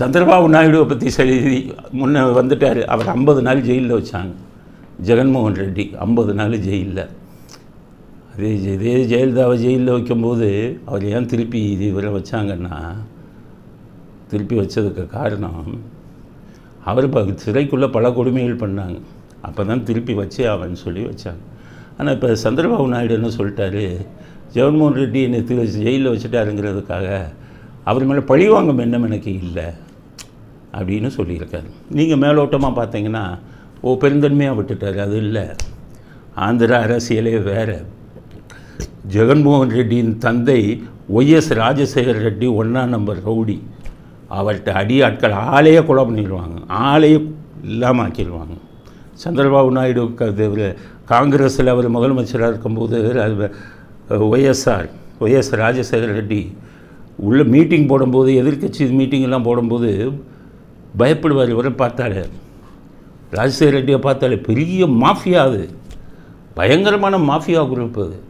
சந்திரபாபு நாயுடுவை பற்றி செய்தி முன்னே வந்துட்டார். அவர் ஐம்பது நாள் ஜெயிலில் வச்சாங்க. ஜெகன்மோகன் ரெட்டி ஐம்பது நாள் ஜெயிலில். அதே இதே ஜெயலலிதாவை ஜெயிலில் வைக்கும்போது அவர் ஏன் திருப்பி இது இவரை வச்சாங்கன்னா திருப்பி வச்சதுக்கு காரணம் அவர் இப்போ சிறைக்குள்ளே பல கொடுமைகள் பண்ணாங்க. அப்போ தான் திருப்பி வச்சே அவன் சொல்லி வச்சாங்க. ஆனால் இப்போ சந்திரபாபு நாயுடு என்ன சொல்லிட்டாரு? ஜெகன்மோகன் ரெட்டி என்னை திரு ஜெயிலில் வச்சுட்டாருங்கிறதுக்காக அவர் மேலே பழிவாங்கும் எண்ணம் எனக்கு இல்லை. அப்படின்னு சொல்லியிருக்காரு. நீங்கள் மேலோட்டமாக பார்த்தீங்கன்னா ஓ பெருந்தன்மையாக விட்டுட்டார் அது இல்லை. ஆந்திரா அரசியலே வேறு. ஜெகன்மோகன் ரெட்டியின் தந்தை ஒய்எஸ் ராஜசேகர் ரெட்டி ஒன்றாம் நம்பர் ரவுடி. அவர்கிட்ட அடி ஆட்கள் ஆளையே கொலை பண்ணிடுவாங்க ஆளையே இல்லாமல் ஆக்கிடுவாங்க சந்திரபாபு நாயுடு க- காங்கிரஸில் அவர் முதலமைச்சராக இருக்கும்போது அது ஒய்எஸ்ஆர் ஒய்எஸ் ராஜசேகர் ரெட்டி. உள்ள மீட்டிங் போடும்போது எதிர்க்கட்சி மீட்டிங் எல்லாம் போடும்போது பயப்படுவார். இவரை பார்த்தாலே ராஜசேகர் ரெட்டியை பார்த்தாலே பெரிய மாஃபியா அது. பயங்கரமான மாஃபியா குரூப் அது.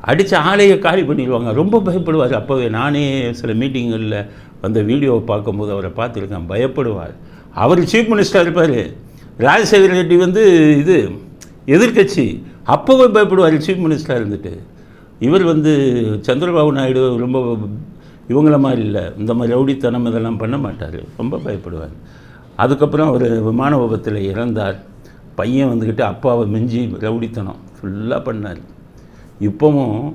அடித்த ஆளையை காலி பண்ணிடுவாங்க. ரொம்ப பயப்படுவார். அப்போவே நானே சில மீட்டிங்களில் அந்த வீடியோவை பார்க்கும்போது அவரை பார்த்துருக்கேன். பயப்படுவார். அவர் சீஃப் மினிஸ்டர் இருப்பார். ராஜசேகர ரெட்டி வந்து இது எதிர்க்கட்சி. அப்போவே பயப்படுவார். சீஃப் மினிஸ்டராக இருந்துட்டு. இவர் வந்து சந்திரபாபு நாயுடு ரொம்ப இவங்கள மாதிரி இல்லை. இந்த மாதிரி ரவுடித்தனம் இதெல்லாம் பண்ண மாட்டார். ரொம்ப பயப்படுவார். அதுக்கப்புறம் அவர் விமான விபத்தில் இறந்தார். பையன் வந்துக்கிட்டு அப்பாவை மிஞ்சி ரவுடித்தனம் ஃபுல்லாக பண்ணார். இப்போவும்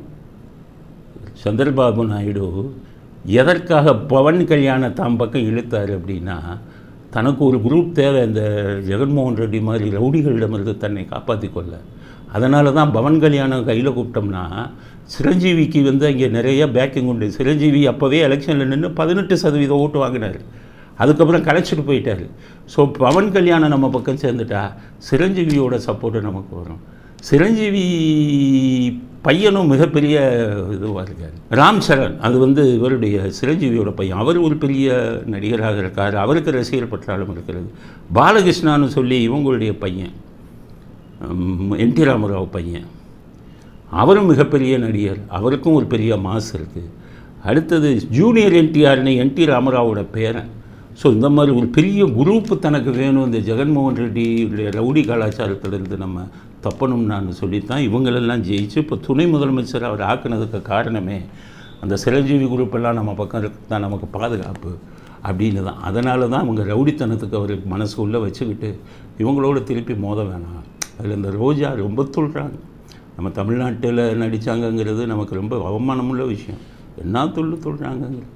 சந்திரபாபு நாயுடு எதற்காக பவன் கல்யாண தாம் பக்கம் இழுத்தார் அப்படின்னா தனக்கு ஒரு குரூப் தேவை. இந்த ஜெகன்மோகன் ரெட்டி மாதிரி ரவுடிகளிடமிருந்து தன்னை காப்பாற்றி கொள்ள. அதனால தான் பவன் கல்யாணம் கையில் கூப்பிட்டோம்னா சிரஞ்சீவிக்கு வந்து அங்கே நிறைய பேக்கிங் உண்டு. சிரஞ்சீவி அப்போவே எலெக்ஷனில் நின்று பதினெட்டு சதவீத ஓட்டு வாங்கினார். அதுக்கப்புறம் கலைச்சிட்டு போயிட்டார். ஸோ பவன் கல்யாணம் நம்ம பக்கம் சேர்ந்துட்டா சிரஞ்சீவியோட சப்போர்ட்டு நமக்கு வரும். சிரஞ்சீவி பையனும் மிகப்பெரிய இதுவாக இருக்கார். ராம் சரண் அது வந்து இவருடைய சிரஞ்சீவியோட பையன். அவர் ஒரு பெரிய நடிகராக இருக்கார். அவருக்கு ரசிகர் பற்றாலும் இருக்கிறது. பாலகிருஷ்ணான்னு சொல்லி இவங்களுடைய பையன். என் டி ராமராவ் பையன். அவரும் மிகப்பெரிய நடிகர். அவருக்கும் ஒரு பெரிய மாஸ் இருக்குது அடுத்தது ஜூனியர் என்டிஆர்னு என் டி ராமராவோட பேரன். ஸோ இந்த மாதிரி ஒரு பெரிய குரூப்பு தனக்கு வேணும். இந்த ஜெகன்மோகன் ரெட்டியுடைய ரவுடி கலாச்சாரத்திலிருந்து நம்ம தப்பணும்னான்னு சொல்லித்தான் இவங்களெல்லாம் ஜெயிச்சு இப்போ துணை முதலமைச்சர் அவர் ஆக்குனதுக்கு காரணமே அந்த சிரஞ்சீவி குரூப்பெல்லாம் நம்ம பக்கம் தான் நமக்கு பாதுகாப்பு அப்படின்னு தான். அதனால தான் அவங்க ரவுடித்தனத்துக்கு அவர் மனசு உள்ளே வச்சுக்கிட்டு இவங்களோட திருப்பி மோத வேணாம். அதில் இந்த ரோஜா ரொம்ப துள்ளுறாங்க நம்ம தமிழ்நாட்டில் நடித்தாங்கங்கிறது நமக்கு ரொம்ப அவமானமுள்ள விஷயம். என்ன துள்ளு துள்ளுறாங்கங்கிறது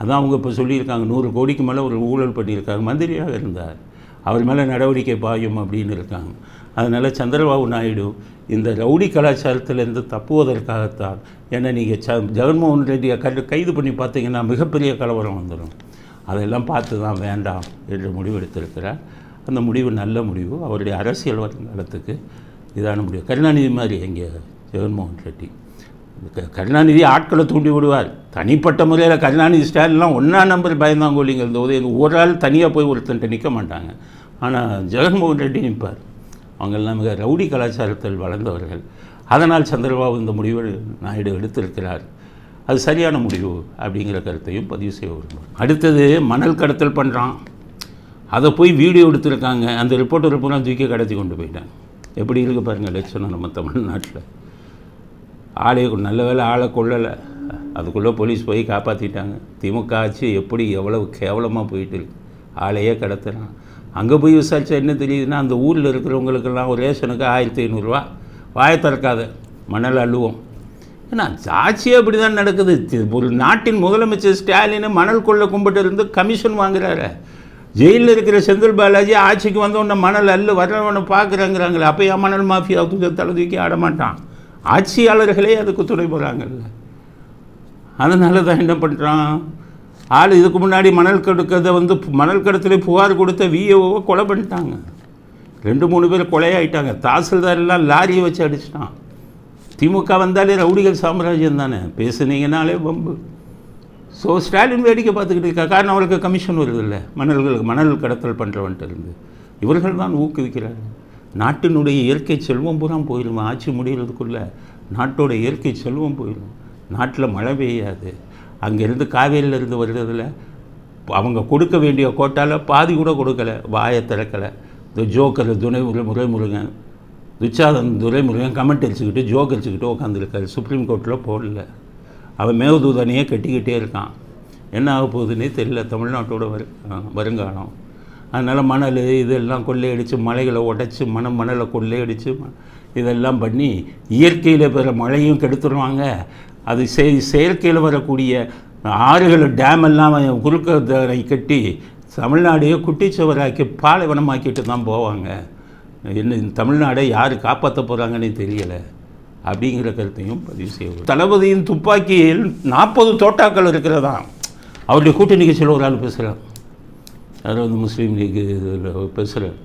அதான் அவங்க இப்போ சொல்லியிருக்காங்க நூறு கோடிக்கு மேலே ஒரு ஊழல் பண்ணியிருக்காங்க மந்திரியாக இருந்தார். அவர் மேலே நடவடிக்கை பாயும் அப்படின்னு இருக்காங்க. அதனால் சந்திரபாபு நாயுடு இந்த ரவுடி கலாச்சாரத்திலேருந்து தப்புவதற்காகத்தான் ஏன்னா நீங்கள் ச ஜெகன்மோகன் ரெட்டியை கண்டு கைது பண்ணி பார்த்தீங்கன்னா மிகப்பெரிய கலவரம் வந்துடும் அதெல்லாம் பார்த்து தான் வேண்டாம் என்று முடிவெடுத்திருக்கிறார். அந்த முடிவு நல்ல முடிவு. அவருடைய அரசியல் வருங்காலத்துக்கு இதான முடிவு. கருணாநிதி மாதிரி எங்கே ஜெகன்மோகன் ரெட்டி. க- கருணாநிதி ஆட்களை தூண்டி விடுவார். தனிப்பட்ட முறையில் கருணாநிதி ஸ்டாலின்லாம் ஒன்றா நம்பர் பயந்தாங்கோலிங்கிறது போது ஒரு ஆள் தனியாக போய் ஒருத்தன்ட்டு நிற்க மாட்டாங்க. ஆனால் ஜெகன்மோகன் ரெட்டி நிற்பார் அவங்கெல்லாம் மிக ரவுடி கலாச்சாரத்தில் வளர்ந்தவர்கள். அதனால் சந்திரபாபு இந்த முடிவை நாயுடு எடுத்திருக்கிறார். அது சரியான முடிவு அப்படிங்கிற கருத்தையும் பதிவு செய்ய விரும்புகிறேன் அடுத்தது மணல் கடத்தல் பண்ணுறான் அதை போய் வீடியோ எடுத்திருக்காங்க. அந்த ரிப்போர்ட்டர் பூரா தூக்கி கடத்தி கொண்டு போயிட்டாங்க. எப்படி இருக்குது பாருங்கள் லட்சணம் நம்ம தமிழ்நாட்டில். ஆளே நல்ல வேளை ஆளை கொள்ளலை அதுக்குள்ளே போலீஸ் போய் காப்பாற்றிட்டாங்க திமுக ஆட்சி எப்படி எவ்வளவு கேவலமாக போயிட்டு இருக்கு. ஆளையே கடத்துறான். அங்கே போய் விசாரித்தா என்ன தெரியுதுன்னா அந்த ஊரில் இருக்கிறவங்களுக்கெல்லாம் ஒரு ரேஷனுக்கு ஆயிரத்தி ஐநூறுரூவா வாயை திறக்காத. மணல் அள்ளுவோம். ஏன்னா ஆட்சியே அப்படி தான் நடக்குது ஒரு நாட்டின் முதலமைச்சர் ஸ்டாலின் மணல் கொள்ள கும்பிட்டு இருந்து கமிஷன் வாங்குறாரு. ஜெயிலில் இருக்கிற செந்தில் பாலாஜி ஆட்சிக்கு வந்தவொடனே மணல் அள்ளு வர்றவனை பார்க்குறாங்கிறாங்களே அப்போ ஏன் மணல் மாஃபியா தலை தூக்கி ஆட மாட்டான். ஆட்சியாளர்களே அதுக்கு துணை போகிறாங்கல்ல அதனால தான் என்ன பண்ணுறான் ஆள் இதுக்கு முன்னாடி மணல் கெடுக்கிறதை வந்து மணல் கடத்துல புகார் கொடுத்த விஏஓவை கொலை பண்ணிட்டாங்க. ரெண்டு மூணு பேர் கொலையாயிட்டாங்க. தாசில்தார் எல்லாம் லாரியை வச்சு அடிச்சிட்டான். திமுக வந்தாலே ரவுடிகள் சாம்ராஜ்யம் தானே. பேசுனீங்கனாலே பம்பு ஸோ ஸ்டாலின் வேடிக்கை பார்த்துக்கிட்டு இருக்கா காரணம் அவருக்கு கமிஷன் வருதில்ல மணல்களுக்கு மணல் கடத்தல் பண்ணுறவன்ட்டு இருந்து. இவர்கள் தான் ஊக்குவிக்கிறார்கள் நாட்டினுடைய இயற்கை செல்வம் பூரா போயிடும் ஆட்சி முடிகிறதுக்குள்ளே நாட்டோட இயற்கை செல்வம் போயிடும் நாட்டில் மழை பெய்யாது. அங்கேருந்து காவேரியிலேருந்து வருகிறதுல அவங்க கொடுக்க வேண்டிய கோட்டால பாதி கூட கொடுக்கல. வாயை திறக்கலை. இந்த ஜோக்கர் துணை முறைமுருகன் துச்சாதன் துரைமுருகன் கமெண்ட் அடிச்சுக்கிட்டு ஜோக் அடிச்சுக்கிட்டு உட்காந்துருக்காரு சுப்ரீம் கோர்ட்டில் போடல. அவன் மேகதூதனையே கட்டிக்கிட்டே இருக்கான். என்ன ஆக போகுதுன்னே தெரியல. தமிழ்நாட்டோட வரு வருங்காலம். அதனால் மணல் இதெல்லாம் கொள்ளையடித்து மலைகளை உடைச்சி மணம் மணலை கொள்ளையடித்து இதெல்லாம் பண்ணி இயற்கையில் பெற மழையும் கெடுத்துருவாங்க. அது செ செயற்கையில் வரக்கூடிய ஆறுகள் டேம் எல்லாம் குறுக்க தரை கட்டி தமிழ்நாடையே குட்டிச்சுவராக்கி பாலைவனமாக்கிட்டு தான் போவாங்க. என்ன தமிழ்நாடை யார் காப்பாற்ற போகிறாங்கன்னு தெரியலை. அப்படிங்கிற கருத்தையும் பதிவு செய்வோம் தளபதியின் துப்பாக்கியில் நாற்பது தோட்டாக்கள் இருக்கிறதா? அவருடைய கூட்டணி கட்சியில் ஒரு ஆள் பேசுகிறார் யாரும் வந்து முஸ்லீம் லீக் பேசுகிறார்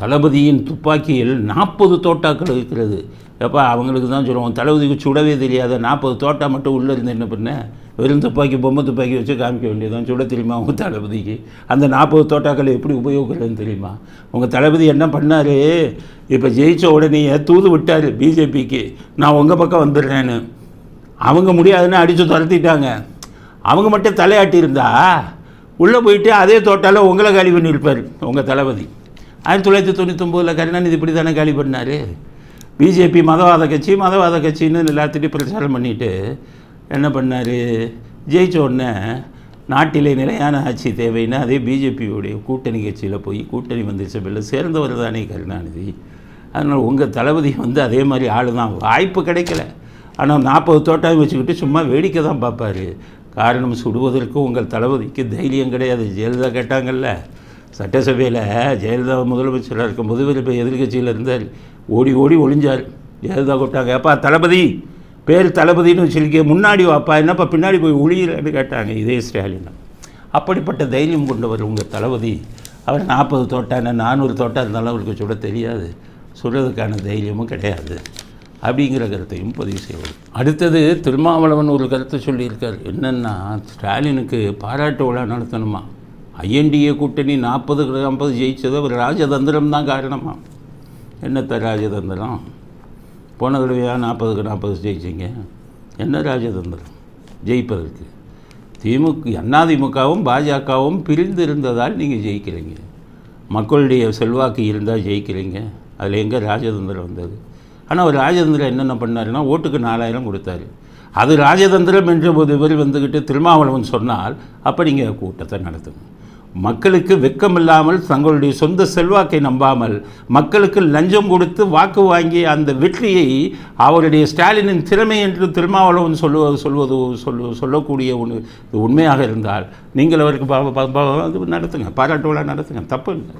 தளபதியின் துப்பாக்கியில் நாற்பது தோட்டாக்கள் இருக்கிறது. எப்போ அவங்களுக்கு தான் சொல்லுவோம் தளபதிக்கு சுடவே தெரியாத நாற்பது தோட்டா மட்டும் உள்ளே இருந்து என்ன பண்ண? வெறும் துப்பாக்கி பொம்மை துப்பாக்கி வச்சு காமிக்க வேண்டியதுதான். சுட தெரியுமா உங்கள் தளபதிக்கு? அந்த நாற்பது தோட்டாக்களை எப்படி உபயோகிக்கிறதுன்னு தெரியுமா? உங்கள் தளபதி என்ன பண்ணார்? இப்போ ஜெயிச்ச உடனே தூது விட்டார் பிஜேபிக்கு. நான் உங்கள் பக்கம் வந்துடுறேன்னு. அவங்க முடியாதுன்னு அடித்து துரத்திட்டாங்க. அவங்க மட்டும் தலையாட்டியிருந்தா உள்ளே போயிட்டு அதே தோட்டால உங்களை காலி பண்ணியிருப்பார் உங்கள் தளபதி. ஆயிரத்தி தொள்ளாயிரத்தி தொண்ணூத்தொம்போதில் கருணாநிதி இப்படி தானே காலி பண்ணார்? பிஜேபி மதவாத கட்சி மதவாத கட்சின்னு எல்லாத்திட்டையும் பிரச்சாரம் பண்ணிவிட்டு என்ன பண்ணார்? ஜெயிச்ச உடனே நாட்டிலே நிலையான ஆட்சி தேவைன்னா அதே பிஜேபியோடைய கூட்டணி கட்சியில் போய் கூட்டணி வந்துச்ச பிள்ளை சேர்ந்தவர் தானே கருணாநிதி. அதனால் உங்கள் தளபதி வந்து அதே மாதிரி ஆள் தான் வாய்ப்பு கிடைக்கல. ஆனால் நாற்பது தோட்டம் வச்சுக்கிட்டு சும்மா வேடிக்கை தான் பார்ப்பாரு. காரணம் சுடுவதற்கு உங்கள் தளபதிக்கு தைரியம் கிடையாது. ஜெயலலிதா கேட்டாங்கல்ல சட்டசபையில் ஜெயலலிதா முதலமைச்சராக இருக்கும்போது இவர் எதிர்கட்சியில் இருந்தார். ஓடி ஓடி ஒளிஞ்சார். ஜெயலலிதா கூப்பிட்டாங்க அப்பா தளபதி பேர் தளபதின்னு வச்சிருக்கே முன்னாடி வாப்பா என்னப்பா பின்னாடி போய் ஒளியிலன்னு கேட்டாங்க இதே ஸ்டாலின். அப்படிப்பட்ட தைரியம் கொண்டவர் உங்கள் தளபதி. அவர் நாற்பது தோட்டான நானூறு தோட்டம் இருந்தாலும் அவருக்கு சுட தெரியாது. சுடுறதுக்கான தைரியமும் கிடையாது. அப்படிங்கிற கருத்தையும் பதிவு செய்வது அடுத்தது திருமாவளவன் ஒரு கருத்தை சொல்லியிருக்கார். என்னென்னா ஸ்டாலினுக்கு பாராட்டு விழா நடத்தணுமா? ஐஎன்டிஏ கூட்டணி நாற்பது ஐம்பது ஜெயிச்சது ஒரு ராஜதந்திரம் தான் காரணமா? என்னத்த ராஜதந்திரம்? போன தடவையாக நாற்பதுக்கு நாற்பது ஜெயிச்சிங்க. என்ன ராஜதந்திரம்? ஜெயிப்பதற்கு. திமுக அதிமுகவும் பாஜகவும் பிரிந்து இருந்ததால் நீங்கள் ஜெயிக்கிறீங்க. மக்களுடைய செல்வாக்கு இருந்தால் ஜெயிக்கிறீங்க. அதில் எங்கே ராஜதந்திரம் வந்தது? ஆனால் ஒரு ராஜதந்திரம் என்னென்ன பண்ணாருன்னா ஓட்டுக்கு நாலாயிரம் கொடுத்தாரு. அது ராஜதந்திரம் என்ற போது இவர் வந்துக்கிட்டு திருமாவளவன் சொன்னால் அப்போ நீங்கள் கூட்டத்தை நடத்துங்க மக்களுக்கு வெக்கமில்லாமல் தங்களுடைய சொந்த செல்வாக்கை நம்பாமல் மக்களுக்கு லஞ்சம் கொடுத்து வாக்கு வாங்கி அந்த வெற்றியை அவருடைய ஸ்டாலினின் திறமை என்று திருமாவளவன் சொல்லுவது சொல்வது சொல்லு சொல்லக்கூடிய ஒன்று உண்மையாக இருந்தால் நீங்கள் அவருக்கு நடத்துங்க. பாராட்டு விழா நடத்துங்க. தப்பு இல்லை.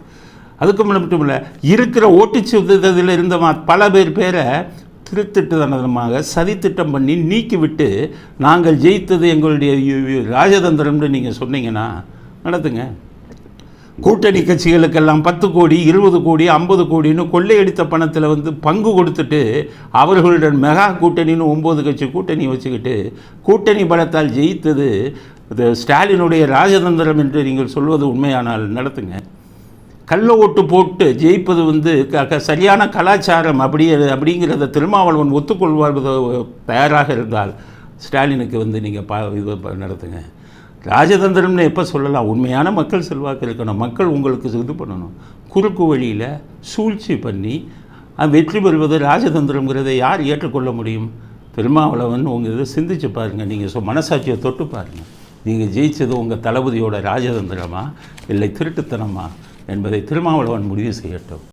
அதுக்கு மட்டும் இல்லை இருக்கிற ஓட்டுச்சீட்டில் இருந்த பல பேர் பேரை திருத்திட்டதனமாக சதித்திட்டம் பண்ணி நீக்கிவிட்டு நாங்கள் ஜெயித்தது எங்களுடைய ராஜதந்திரம்னு நீங்கள் சொன்னீங்கன்னா நடத்துங்க. கூட்டணி கட்சிகளுக்கெல்லாம் பத்து கோடி இருபது கோடி ஐம்பது கோடின்னு கொள்ளையடித்த பணத்தில் வந்து பங்கு கொடுத்துட்டு அவர்களுடன் மெகா கூட்டணின்னு ஒம்பது கட்சி கூட்டணி வச்சுக்கிட்டு கூட்டணி பலத்தால் ஜெயித்தது ஸ்டாலினுடைய ராஜதந்திரம் என்று நீங்கள் சொல்வது உண்மையானால் நடத்துங்க. கள்ள ஓட்டு போட்டு ஜெயிப்பது வந்து க- க- சரியான கலாச்சாரம் அப்படி அப்படிங்கிறத திருமாவளவன் ஒத்துக்கொள்வது தயாராக இருந்தால் ஸ்டாலினுக்கு வந்து நீங்கள் பா இது நடத்துங்க. ராஜதந்திரம்னு எப்போ சொல்லலாம் உண்மையான மக்கள் செல்வாக்கு இருக்கணும். மக்கள் உங்களுக்கு இது பண்ணணும். குறுக்கு வழியில் சூழ்ச்சி பண்ணி வெற்றி பெறுவது ராஜதந்திரங்கிறதை யார் ஏற்றுக்கொள்ள முடியும்? திருமாவளவன் உங்கள் இதை சிந்திச்சு பாருங்கள் நீங்கள் சொ மனசாட்சியை தொட்டு பாருங்கள் நீங்கள் ஜெயிச்சது உங்கள் தளபதியோட ராஜதந்திரமா? இல்லை திருட்டுத்தனமா? என்பதை திருமாவளவன் முடிவு செய்யட்டும்.